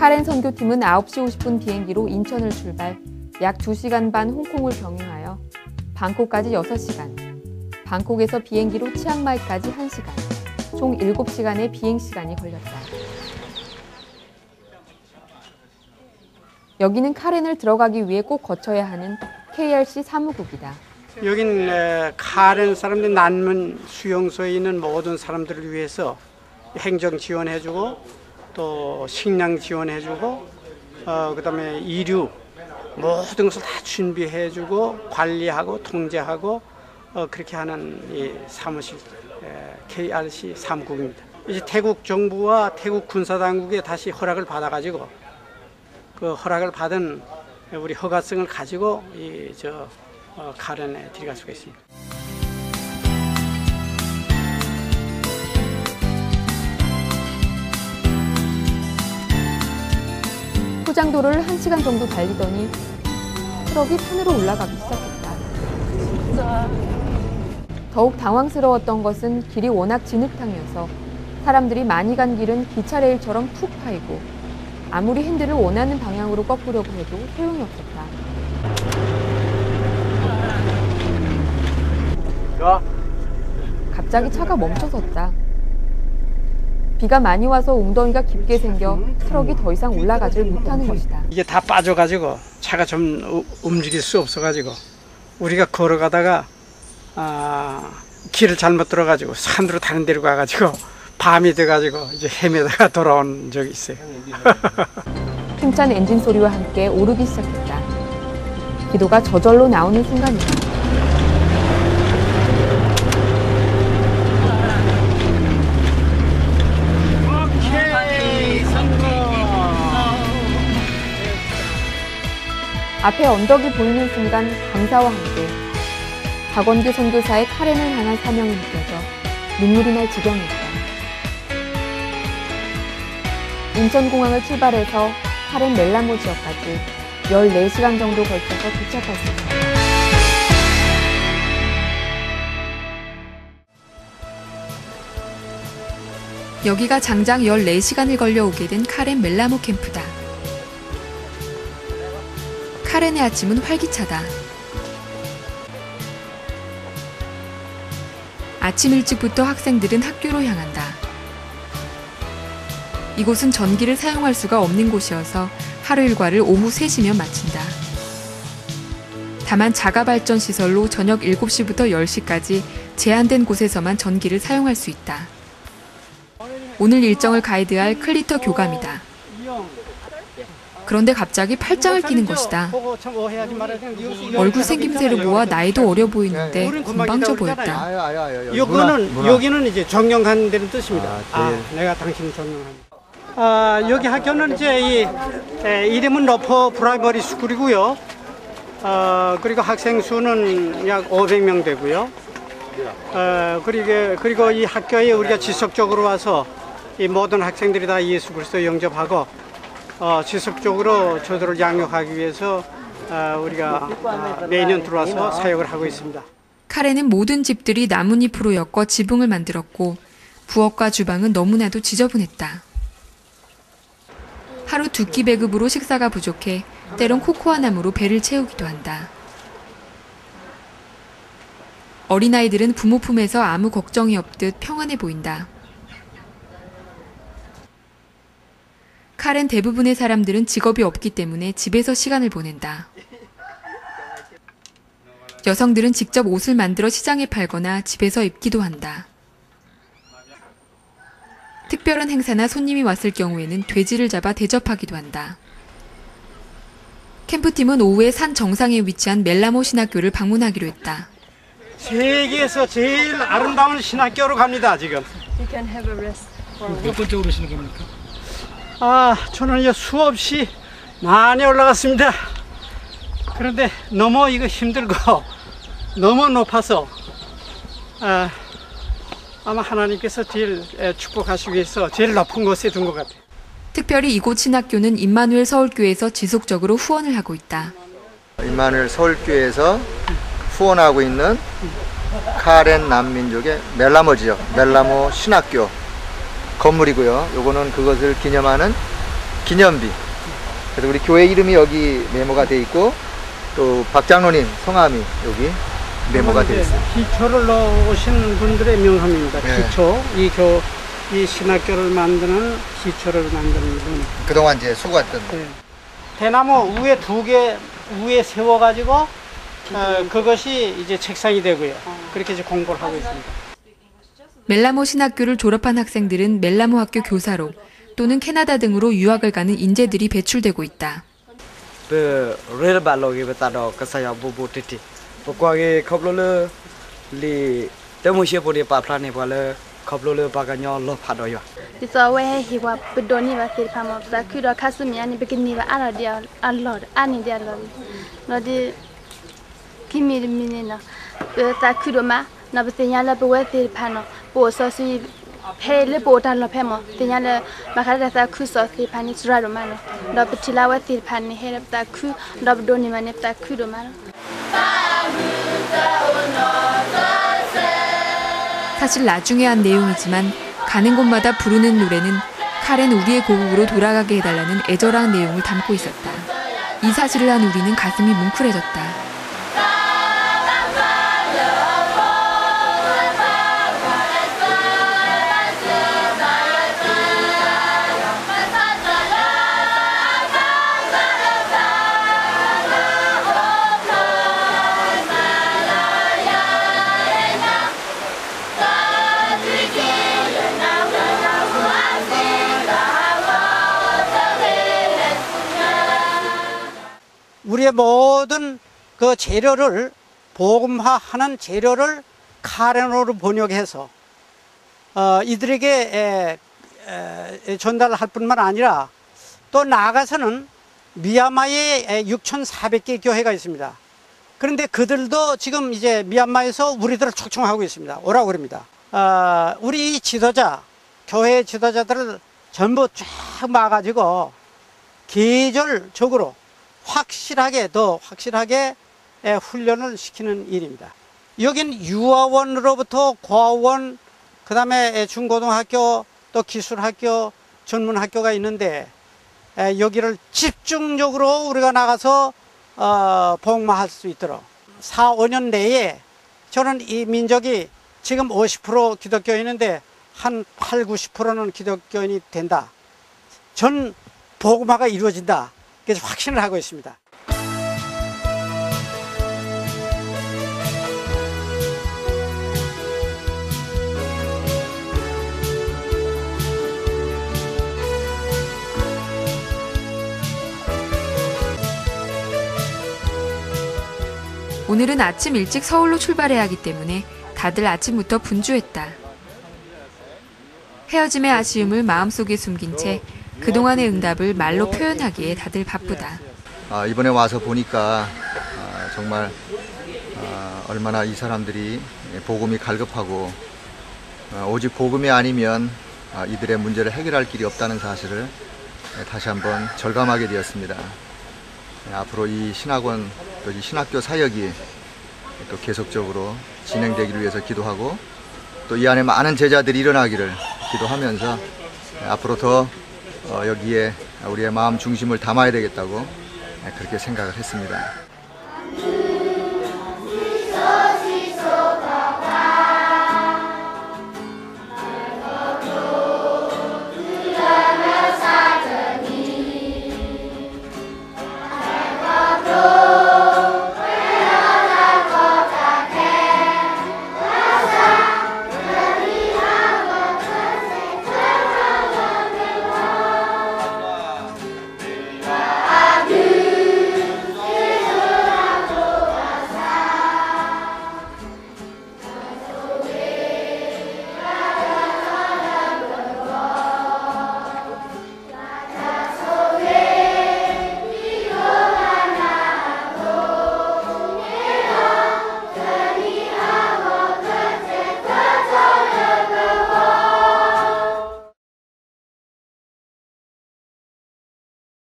카렌 선교팀은 9시 50분 비행기로 인천을 출발, 약 2시간 반 홍콩을 병행하여 방콕까지 6시간, 방콕에서 비행기로 치앙마이까지 1시간, 총 7시간의 비행 시간이 걸렸다. 여기는 카렌을 들어가기 위해 꼭 거쳐야 하는 KRC 사무국이다. 에, 카렌 사람들 난민 수용소에 있는 모든 사람들을 위해서 행정 지원해주고 또 식량 지원해주고 어, 그다음에 이류 모든 것을 다 준비해주고 관리하고 통제하고 어, 그렇게 하는 이 사무실 에, KRC 사무국입니다. 이제 태국 정부와 태국 군사 당국에 다시 허락을 받아가지고 그 허락을 받은 우리 허가증을 가지고 이저 어, 카렌에 들어갈 수가 있습니다. 포장도로를 1시간 정도 달리더니 트럭이 산으로 올라가기 시작했다. 더욱 당황스러웠던 것은 길이 워낙 진흙탕이어서 사람들이 많이 간 길은 기차 레일처럼 푹 파이고 아무리 핸들을 원하는 방향으로 꺾으려고 해도 소용이 없었다. 갑자기 차가 멈춰섰다. 비가 많이 와서 웅덩이가 깊게 생겨 트럭이 더 이상 올라가질 못하는 것이다. 이게 다 빠져가지고 차가 좀 우- 움직일 수 없어가지고 우리가 걸어가다가 아, 길을 잘못 들어가지고 산으로 다른 데로 가가지고 밤이 돼가지고 이제 헤매다가 돌아온 적이 있어요. 힘찬 엔진 소리와 함께 오르기 시작했다. 기도가 저절로 나오는 순간이다. 앞에 언덕이 보이는 순간 감사와 함께 박원규 선교사의 카렌을 향한 사명이 느껴져 눈물이 날 지경이었다. 인천공항을 출발해서 카렌 멜라모 지역까지 14시간 정도 걸쳐서 도착할 수 있다. 여기가 장장 14시간을 걸려 오게 된 카렌 멜라모 캠프다. 카렌의 아침은 활기차다. 아침 일찍부터 학생들은 학교로 향한다. 이곳은 전기를 사용할 수가 없는 곳이어서 하루 일과를 오후 3시면 마친다. 다만 자가 발전 시설로 저녁 7시부터 10시까지 제한된 곳에서만 전기를 사용할 수 있다. 오늘 일정을 가이드할 클리터 교감이다. 그런데 갑자기 팔짱을 끼는 것이다. 얼굴 생김새를 보아 나이도 어려 보이는데 건방져 보였다. 아유 아유. 요거는 여기는 이제 정령하는 데는 뜻입니다. 아, 아, 제일. 내가 당신을 정령한다. 아, 여기 학교는 이제 이 에, 이름은 러퍼 프라이머리 스쿨이고요. 어, 그리고 학생 수는 약 500명 되고요. 어, 그리고 그리고 이 학교에 우리가 지속적으로 와서 이 모든 학생들이 다 예수 그리스도 영접하고 어, 지속적으로 저들을 양육하기 위해서 어, 우리가 아, 매년 들어와서 사역을 하고 있습니다. 카레는 모든 집들이 나뭇잎으로 엮어 지붕을 만들었고 부엌과 주방은 너무나도 지저분했다. 하루 두 끼 배급으로 식사가 부족해 때론 코코아 나무로 배를 채우기도 한다. 어린아이들은 부모 품에서 아무 걱정이 없듯 평안해 보인다. 칼엔 대부분의 사람들은 직업이 없기 때문에 집에서 시간을 보낸다. 여성들은 직접 옷을 만들어 시장에 팔거나 집에서 입기도 한다. 특별한 행사나 손님이 왔을 경우에는 돼지를 잡아 대접하기도 한다. 캠프팀은 오후에 산 정상에 위치한 멜라모 신학교를 방문하기로 했다. 세계에서 제일 아름다운 신학교로 갑니다 지금. You can have a rest. 몇 번째 오르시는 겁니까? 아 저는 이제 수없이 많이 올라갔습니다. 그런데 너무 이거 힘들고 너무 높아서 아, 아마 하나님께서 제일 에, 축복하시기 위해서 제일 높은 곳에 둔 것 같아요. 특별히 이곳 신학교는 임마누엘 서울교회에서 지속적으로 후원을 하고 있다. 임마누엘 서울교회에서 후원하고 있는 카렌 난민족의 멜라모 지역 멜라모 신학교 건물이고요. 요거는 그것을 기념하는 기념비. 그래서 우리 교회 이름이 여기 메모가 돼 있고 또 박장로님 성함이 여기 메모가 돼 있어요. 기초를 넣으신 분들의 명함입니다. 네. 기초 이 교 이 신학교를 만드는 기초를 만드는 분. 그동안 이제 수고했던 네. 대나무 위에 두 개 위에 세워가지고 어, 그것이 이제 책상이 되고요. 그렇게 이제 공부를 하고 있습니다. 멜라모 신학교를 졸업한 학생들은 멜라모 학교 교사로 또는 캐나다 등으로 유학을 가는 인재들이 배출되고 있다. Pe do ka sa ti ti te do wa do pe do ma pe si phe le po ta lo phe mo tinya le ba kha ta ku so sir pa ni sra do ma no do pe tila we sir pa ni he ta ku do bedoni ma ne ta ku do ma no 사실 나중에 한 내용이지만 가는 곳마다 부르는 노래는 카렌 우리의 고국으로 돌아가게 해달라는 애절한 내용을 담고 있었다. 이 사실을 한 우리는 가슴이 뭉클해졌다. 모든 그 재료를 복음화하는 재료를 카렌어로 번역해서 어, 이들에게 에, 에, 전달할 뿐만 아니라 또 나아가서는 미얀마에 6,400개 교회가 있습니다. 그런데 그들도 지금 이제 미얀마에서 우리들을 초청하고 있습니다. 오라고 그럽니다. 어, 우리 이 지도자, 교회 지도자들을 전부 쫙 막아가지고 계절적으로 확실하게 더 확실하게 에, 훈련을 시키는 일입니다. 여긴 유아원으로부터 고아원, 그 다음에 중고등학교, 또 기술학교, 전문학교가 있는데 에, 여기를 집중적으로 우리가 나가서 어, 복무할 수 있도록 4, 5년 내에 저는 이 민족이 지금 50% 기독교인인데 한 8, 90%는 기독교인이 된다. 전 복음화가 이루어진다. 그래서 확신을 하고 있습니다. 오늘은 아침 일찍 서울로 출발해야 하기 때문에 다들 아침부터 분주했다. 헤어짐의 아쉬움을 마음속에 숨긴 채 그동안의 응답을 말로 표현하기에 다들 바쁘다. 아, 이번에 와서 보니까 아, 정말 아, 얼마나 이 사람들이 복음이 갈급하고 아, 오직 복음이 아니면 아, 이들의 문제를 해결할 길이 없다는 사실을 다시 한번 절감하게 되었습니다. 네, 앞으로 이 신학원 또 이 신학교 사역이 또 계속적으로 진행되기를 위해서 기도하고 또 이 안에 많은 제자들이 일어나기를 기도하면서 네, 앞으로 더 어, 여기에 우리의 마음 중심을 담아야 되겠다고 네, 그렇게 생각을 했습니다.